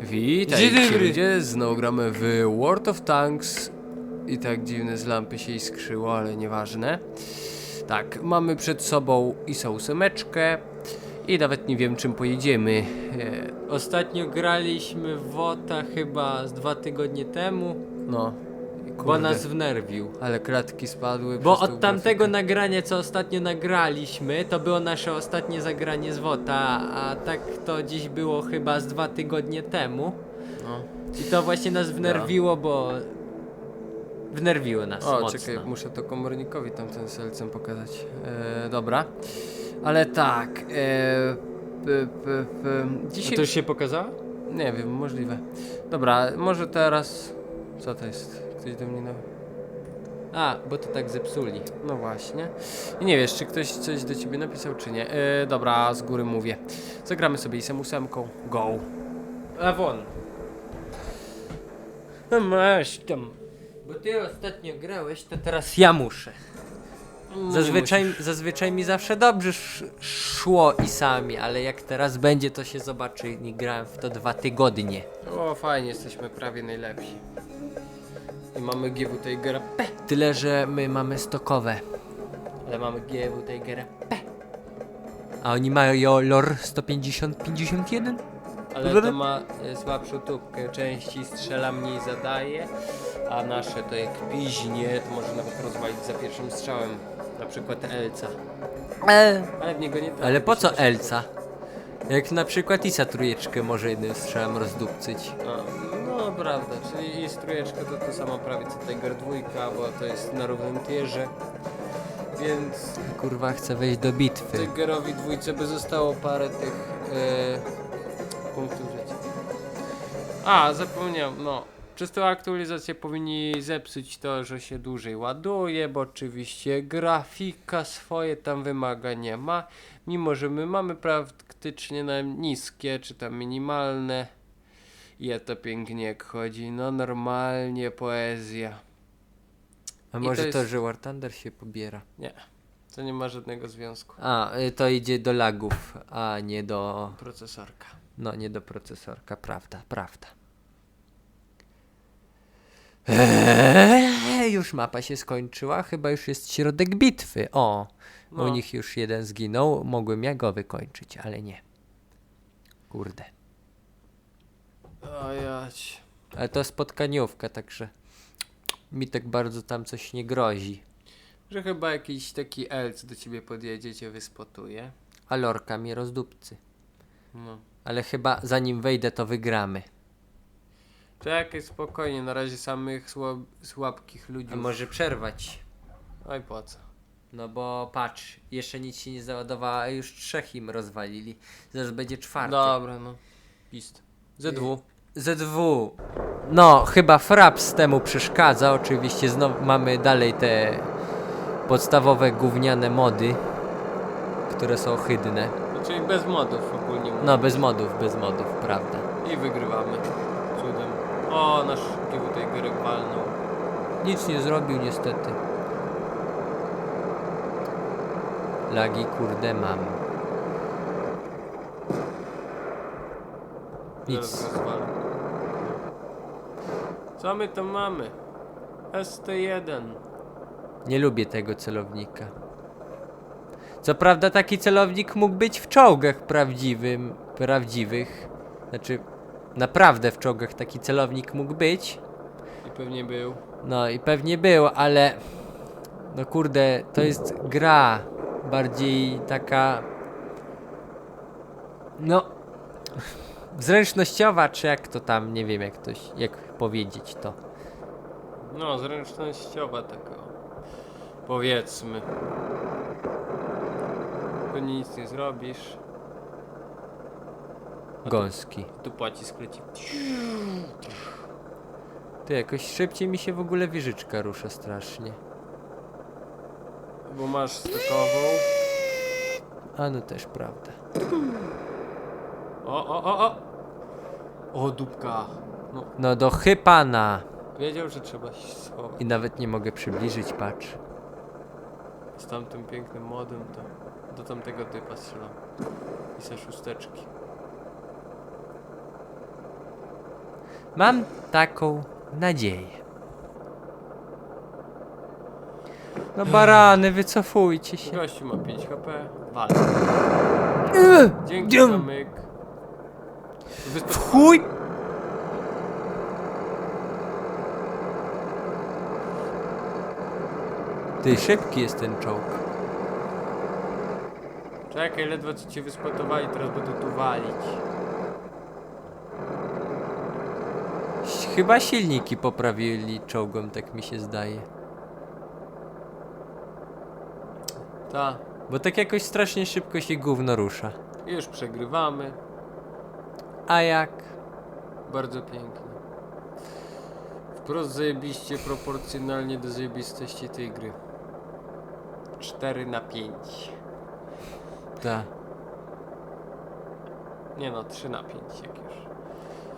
Witajcie dobry. ludzie, znowu gramy w World of Tanks i tak dziwne z lampy się iskrzyło, ale nieważne. Tak, mamy przed sobą ISO ósemeczkę i nawet nie wiem czym pojedziemy. E, Ostatnio graliśmy w WOTA chyba z dwa tygodnie temu, no, bo kurde, nas wnerwił. ale klatki spadły. Bo przez tą od tamtego grafikę. nagrania, co ostatnio nagraliśmy, to było nasze ostatnie zagranie z WOTA, a tak to dziś było chyba z dwa tygodnie temu. No. I to właśnie nas wnerwiło, bo... Wnerwiło nas O, mocno. czekaj, muszę to komornikowi tamten selcem pokazać. E, dobra. Ale tak, e, p, p, p, A dzisiaj... to już się pokazało? Nie wiem, możliwe. Dobra, może teraz... Co to jest? Ktoś do mnie na... A, bo to tak zepsuli. No właśnie. I nie wiesz, czy ktoś coś do ciebie napisał, czy nie. E, dobra, z góry mówię. Zagramy sobie isem ósemką. Go. A won. No masz tam. Bo ty ostatnio grałeś, to teraz ja muszę. Zazwyczaj, zazwyczaj mi zawsze dobrze sz szło i sami, ale jak teraz będzie, to się zobaczy. Nie grałem w to dwa tygodnie. O, fajnie, jesteśmy prawie najlepsi. Mamy GW Tigera P. Tyle, że my mamy stokowe. Ale mamy GW Tigera P. A oni mają lor 150-51? Ale to ma e, słabszą tubkę, części strzela mniej zadaje, a nasze to jak piźnie, to może nawet rozwalić za pierwszym strzałem. Na przykład Elca. Ale w niego nie tak. Ale po co Elca? Jak na przykład Isa trójeczkę może jednym strzałem rozdupcyć. No prawda, czyli i strójeczka to to samo prawie co Tiger dwójka, bo to jest na równym tierze. Więc Kurwa, chcę wejść do bitwy. Tigerowi dwójce by zostało parę tych e, punktów życia. A, zapomniałem, no. Przez tą aktualizację powinni zepsuć to, że się dłużej ładuje, bo oczywiście grafika swoje tam wymagania ma, mimo że my mamy praktycznie na niskie, czy tam minimalne. I to pięknie jak chodzi, no normalnie poezja. A I może to to, jest- że War Thunder się pobiera? Nie, to nie ma żadnego związku. A, y, to idzie do lagów, a nie do... Procesorka. No, nie do procesorka, prawda, prawda. Eee, już mapa się skończyła, chyba już jest środek bitwy. O, No. u nich już jeden zginął, mogłem ja go wykończyć, ale nie. Kurde. O jać. Ale to spotkaniówka, także mi tak bardzo tam coś nie grozi. Że chyba jakiś taki elc do ciebie podjedzie, cię wyspotuje. A lorka mi rozdupcy. No. Ale chyba zanim wejdę, to wygramy. Czekaj, spokojnie, na razie samych słab, słabkich ludzi. A może przerwać? Oj, po co? No bo patrz, jeszcze nic się nie załadowało, a już trzech im rozwalili. Zaraz będzie czwarty. Dobra, no. Pist. Z2. ZW. No, chyba Fraps temu przeszkadza. Oczywiście znowu mamy dalej te podstawowe gówniane mody, które są ohydne. No, czyli bez modów ogólnie. mówiąc. No, bez modów, bez modów, prawda. I wygrywamy. Cudem. O, nasz GW Tigerek walnął. Nic nie zrobił niestety. Lagi kurde mam. Zaraz Nic. go zwalę. Co my tam mamy? ST1. Nie lubię tego celownika. Co prawda taki celownik mógł być w czołgach prawdziwym, prawdziwych. Znaczy, naprawdę w czołgach taki celownik mógł być. I pewnie był. No i pewnie był, ale no kurde, to jest gra bardziej taka no zręcznościowa, czy jak to tam, nie wiem jak to, jak powiedzieć to. No, zręcznościowa taka. Powiedzmy. Pewnie nic nie zrobisz. Gąski. Tu płaci leci. Ty jakoś szybciej mi się w ogóle wieżyczka rusza strasznie. Bo masz stokową. A no też prawda. O, o, o, o! O, dupka. No, No do chypana. wiedział, że trzeba się schować. I nawet nie mogę przybliżyć, patrz. Z tamtym pięknym modem to do tamtego typa strzelam. I se szósteczki. Mam taką nadzieję. No barany, wycofujcie się. Gościu ma 5 HP. Wal. Eee, Dzięki dzień. kamyk. Wyspa... W chuj! Ty, szybki jest ten czołg. Czekaj, ledwo co cię wyspotowali, teraz będę tu walić. Chyba silniki poprawili czołgom, tak mi się zdaje. Ta. Bo tak jakoś strasznie szybko się gówno rusza. Już przegrywamy. A jak? Bardzo pięknie. Wprost zajebiście proporcjonalnie do zajebistości tej gry. 4 na 5. Ta. Nie no, 3 na 5 jak już.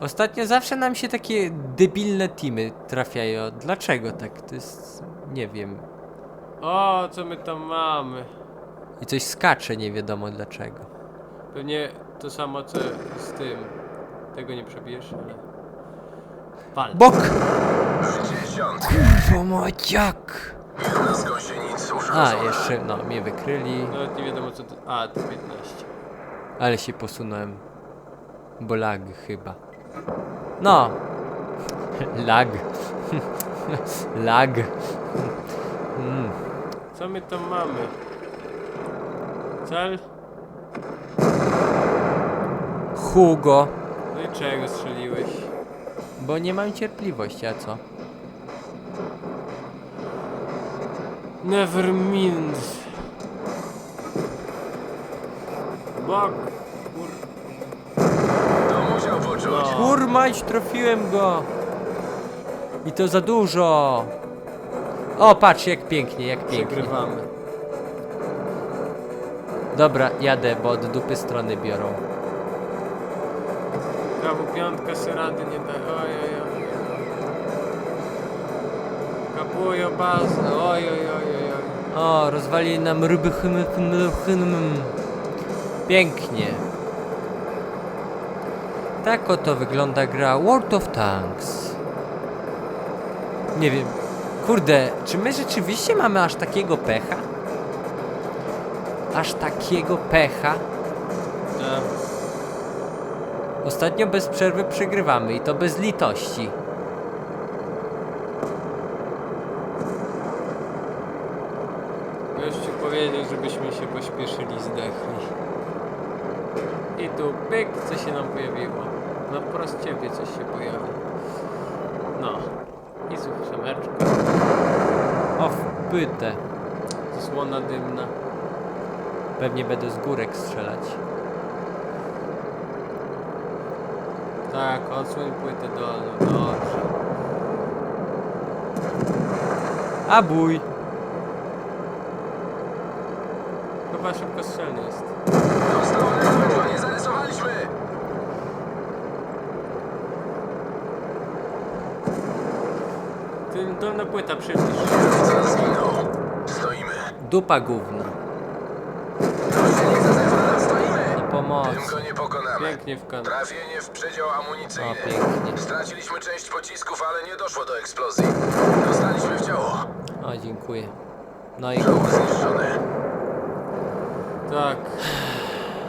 Ostatnio zawsze nam się takie debilne teamy trafiają. Dlaczego tak? To jest... nie wiem. O, co my tam mamy? I coś skacze, nie wiadomo dlaczego. Pewnie to samo co z tym. Tego nie przebijesz, ale... Wal. Bok! A, jeszcze, no, mnie wykryli. Nawet nie wiadomo co to... A, to 15. Ale się posunąłem. Bo lag chyba. No. lag. lag. Mm. Co my tam mamy? Cel? Hugo. No i czego strzeliłeś? Bo nie mam cierpliwości, a co? Nevermind. Bok. Kur... To musiał poczuć. Kurmać, trafiłem go. I to za dużo. O, patrz, jak pięknie, jak pięknie. Przegrywamy. Dobra, jadę, bo od dupy strony biorą. Kawu piątka se rady nie da. Oj, oj, oj. Kapują bazę. Oj, oj, oj, oj. O, rozwalili nam ryby chymy, chymy, chymy. Pięknie. Tak oto wygląda gra World of Tanks. Nie wiem. Kurde, czy my rzeczywiście mamy aż takiego pecha? Aż takiego pecha? Ostatnio bez przerwy przegrywamy i to bez litości. Gościu powiedział, żebyśmy się pośpieszyli, zdechli. I tu pyk, co się nam pojawiło. No wprost ciebie coś się pojawi. No. I suchszemeczka. O, w pytę. Zasłona dymna. Pewnie będę z górek strzelać. Tak, płytę dolną. Dobrze. A bój. Chyba szybko strzelny jest. Dostał elektro, nie zarysowaliśmy. Ty dolna płyta. Kierowca zginął. Stoimy. Dupa gówna. Silnik zaderwany, pomoc. Tym go nie pokonamy. Pięknie w kan. Trafienie w przedział amunicyjny. O, pięknie. Straciliśmy część pocisków, ale nie doszło do eksplozji. Dostaliśmy w ciało. O, dziękuję. No i Czoło zniszczone. Tak.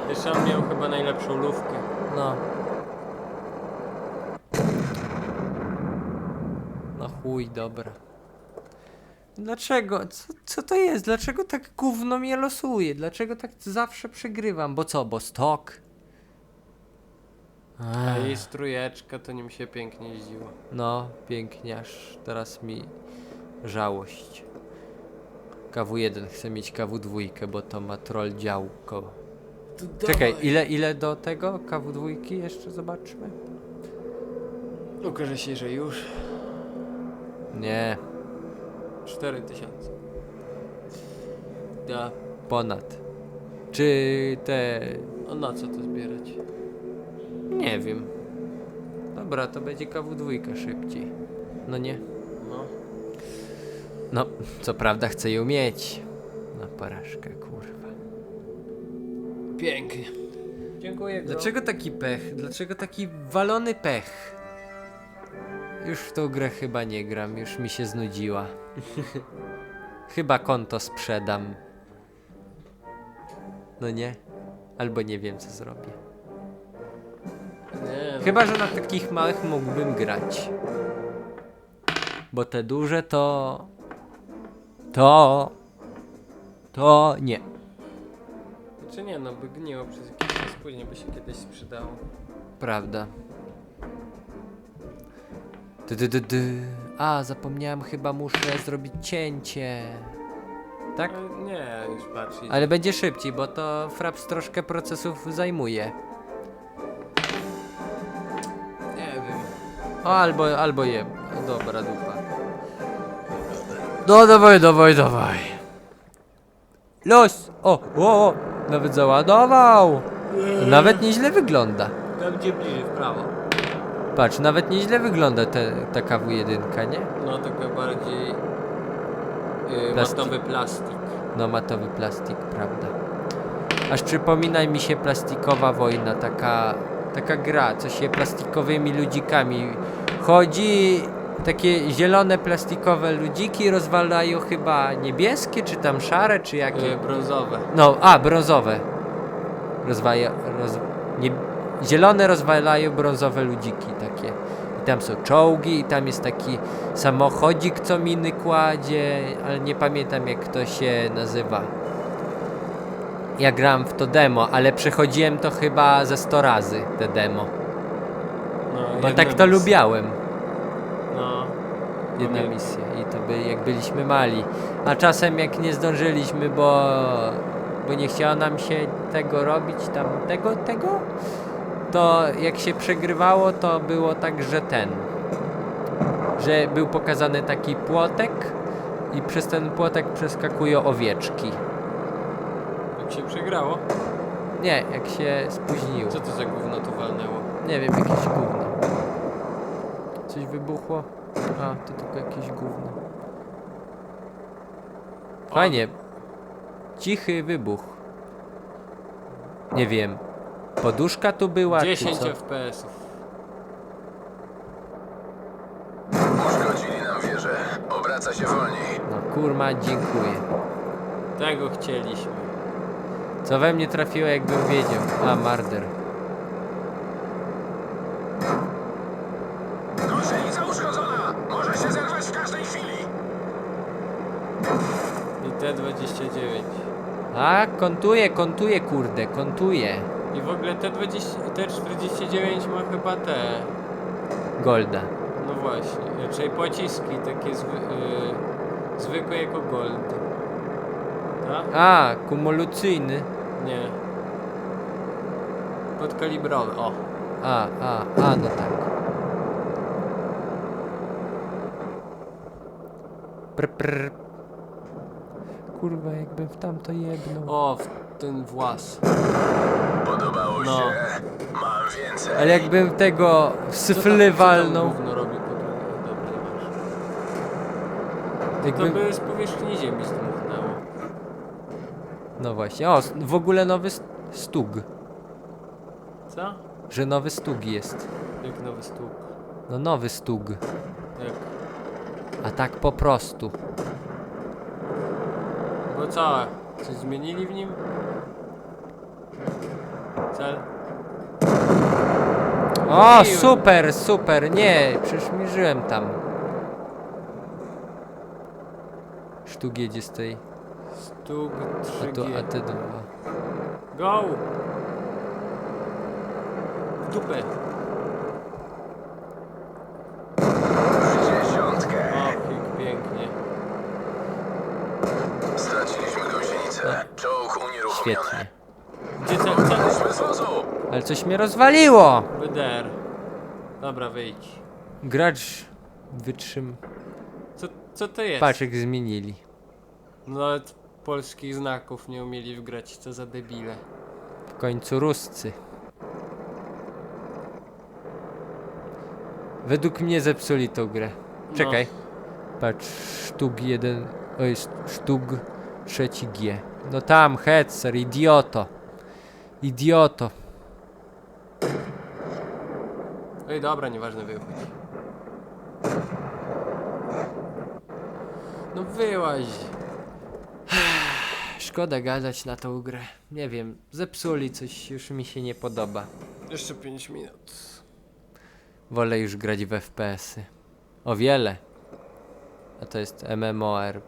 Jeszcze on miał chyba najlepszą lówkę. no. No chuj, dobra. Dlaczego? Co, co to jest? Dlaczego tak gówno mnie losuje? Dlaczego tak zawsze przegrywam? Bo co? Bo stok? A Ech, jej strujeczka to nim się pięknie jeździło. no, pięknie, aż teraz mi żałość. KW1 chcę mieć KW2, bo to ma troll działko. Czekaj, ile, ile do tego KW2 jeszcze zobaczmy? Okaże się, że już. Nie, 4000. Da. ponad. Czy te... A na co to zbierać? nie wiem. Dobra, to będzie KW2 szybciej. No nie? No. No, co prawda chcę ją mieć. Na porażkę, kurwa. Pięknie. Dziękuję. Gro. Dlaczego taki pech? Dlaczego taki walony pech? Już w tą grę chyba nie gram, już mi się znudziła. chyba konto sprzedam. No nie? Albo nie wiem co zrobię. Nie, no. Chyba, że na takich małych mógłbym grać. Bo te duże to. To. To nie. Czy nie, no by gniło przez jakiś czas później, by się kiedyś sprzedało. Prawda. Dy, dy, dy, dy. A, zapomniałem, chyba muszę zrobić cięcie. Tak? No, nie, już patrz. idzie. Ale będzie szybciej, bo to Fraps troszkę procesów zajmuje. Nie wiem. O, albo, albo je. Dobra, dupa. No, dawaj, dawaj, dawaj. Los! O, o, o! Nawet załadował! Nawet nieźle wygląda. Tam gdzie bliżej, w prawo. Patrz, nawet nieźle wygląda te, ta KW1, nie? No taka bardziej... Yy, Plastik. matowy plastik. No, matowy plastik, prawda. Aż przypomina mi się plastikowa wojna, taka, taka gra, co się plastikowymi ludzikami chodzi. Takie zielone plastikowe ludziki rozwalają chyba niebieskie, czy tam szare, czy jakie. Yy, brązowe. No, a, brązowe. Rozwaja, roz, nie, zielone rozwalają brązowe ludziki takie. I tam są czołgi, i tam jest taki samochodzik, co miny kładzie, ale nie pamiętam jak to się nazywa. Ja gram w to demo, ale przechodziłem to chyba ze 100 razy, te demo. No, Bo tak to misja. lubiałem. No. Jedna misja i to by jak byliśmy mali. A czasem jak nie zdążyliśmy, bo, bo nie chciało nam się tego robić, tam tego, tego, to jak się przegrywało, to było tak, że ten, że był pokazany taki płotek i przez ten płotek przeskakują owieczki. Jak się przegrało? Nie, jak się spóźniło. Co to za gówno tu walnęło? Nie wiem, jakieś gówno. Coś wybuchło? A, to tylko jakieś gówno. Fajnie. Cichy wybuch. Nie wiem. Poduszka tu była, 10 czy co? FPS-ów. Uszkodzili nam wieżę. Obraca się wolniej. No kurma, dziękuję. Tego chcieliśmy. Co we mnie trafiło, jakbym wiedział. A, marder. Gąsienica uszkodzona! Może się zerwać w każdej chwili! I T29. A, kontuje, kontuje, kurde, kontuje. Ogóle T20, T49 ma chyba te. Golda. No właśnie. Czyli pociski takie zwy, yy, zwykłe jako gold. Tak? A, kumulacyjny. Nie. Podkalibrowy. O. A, a, a, no tak. Prr, prr. Kurwa, jakbym w tamto jedną. O, w ten włas. Podobało No. się? Mam więcej. Ale jakbym tego syfly walnął. gówno robi po drugie? Dobra, nieważne. To Jakbym... by z powierzchni ziemi zdmuchnęło. No właśnie. O, s- w ogóle nowy st- stug. Co? Że nowy stug jest. Jak nowy stół. No nowy stug. Jak? A tak po prostu. Bo co? Coś zmienili w nim? Cel? O, Mówiłem. super, super. Nie, przecież mierzyłem tam. Sztuk jedzie z tej. Stuk A to 3G. AT2. Go! W dupę. Dziesiątkę. O, pik, pięknie. Straciliśmy gąsienicę. Czołg unieruchomiony. Świetnie. Gdzie cel? Ale coś mnie rozwaliło! WDR. Dobra, wyjdź. Gracz wytrzym. Co, co to jest? Paczek zmienili. Nawet polskich znaków nie umieli wgrać, co za debile. W końcu Ruscy. Według mnie zepsuli tą grę. Czekaj. Patrz, sztuk jeden. Oj, sz- sztuk trzeci G. No tam, Hetzer, idioto. Idioto. No Ej, dobra, nieważne, wychodź. No wyłaź. Szkoda gadać na tą grę. Nie wiem, zepsuli coś, już mi się nie podoba. Jeszcze 5 minut. Wolę już grać w FPS-y. O wiele. A to jest MMOR...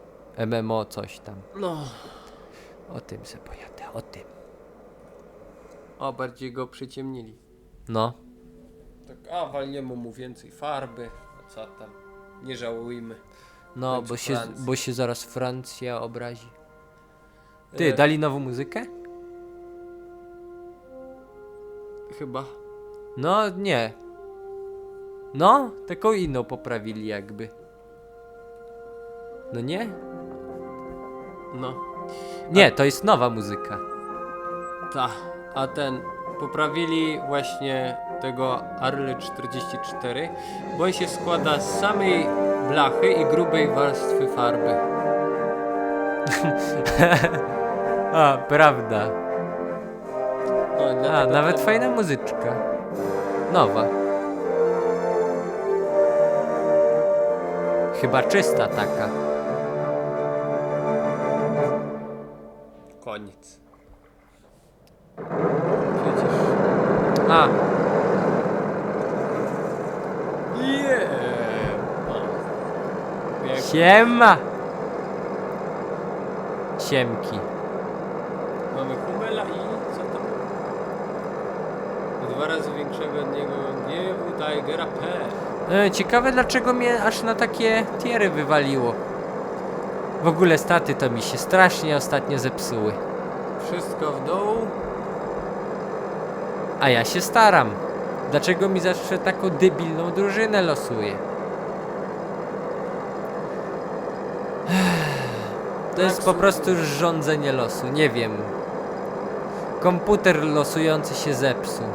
MMO coś tam. No. O tym se pojadę, o tym. O, bardziej go przyciemnili. No. Tak, a walniemy mu więcej farby. A co tam? Nie żałujmy. No, końcu bo się, Francji. bo się zaraz Francja obrazi. Ty, E, dali nową muzykę? Chyba. No, nie. No, taką inną poprawili jakby. No nie? No. Nie, to jest nowa muzyka. Ta. A ten. Poprawili właśnie tego Arle 44, bo on się składa z samej blachy i grubej warstwy farby. A, prawda. No, A, nawet ten- fajna muzyczka. Nowa. Chyba czysta taka. Koniec. Przecież. A, Yeah. Siema! Siemki. mamy Hummela i co tam? Dwa razy większego od niego GW Tigera P. E, ciekawe dlaczego mnie aż na takie tiery wywaliło. W ogóle staty to mi się strasznie ostatnio zepsuły. Wszystko w dół. A ja się staram. Dlaczego mi zawsze taką debilną drużynę losuje? To jest po prostu już rządzenie losu, nie wiem. Komputer losujący się zepsuł.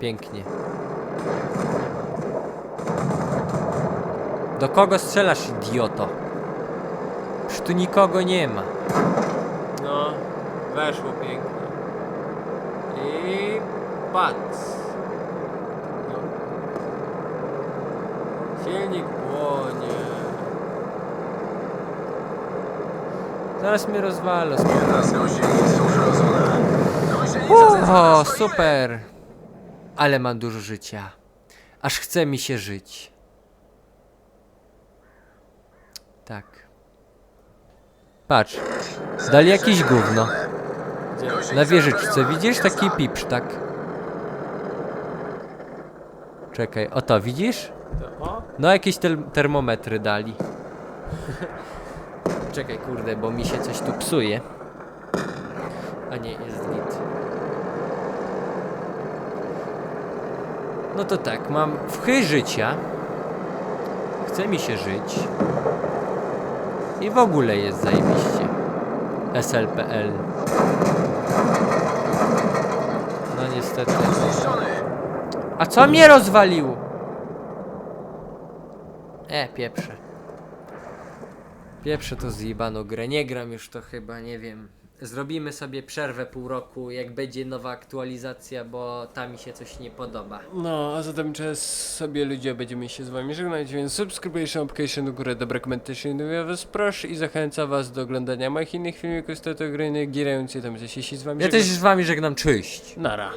Pięknie. Do kogo strzelasz, idioto? Tu nikogo nie ma. No, weszło pięknie. I pac. No. Silnik płonie. Zaraz mnie. Gąsienica O, super! Ale mam dużo życia. Aż chce mi się żyć. Tak. Patrz, dali jakieś gówno. Na wieżyczce, widzisz? Taki pipsz, tak? Czekaj, o to, widzisz? No jakieś tel- termometry dali. Czekaj, kurde, bo mi się coś tu psuje. A nie, jest git. No to tak, mam wchy życia. Chce mi się żyć. I w ogóle jest zajebiście. SLPL. No niestety. A co mnie rozwaliło? E, pieprze. Pieprze to zjebano grę. Nie gram już to chyba, nie wiem. Zrobimy sobie przerwę pół roku, jak będzie nowa aktualizacja, bo ta mi się coś nie podoba. No, a zatem czas sobie ludzie będziemy się z wami żegnać, więc subscription, application do góry, dobre komentarze, ja was proszę i zachęcam was do oglądania moich innych filmików z tego gry, gierając tam się z wami Ja żegnam. też z wami żegnam, cześć! Nara.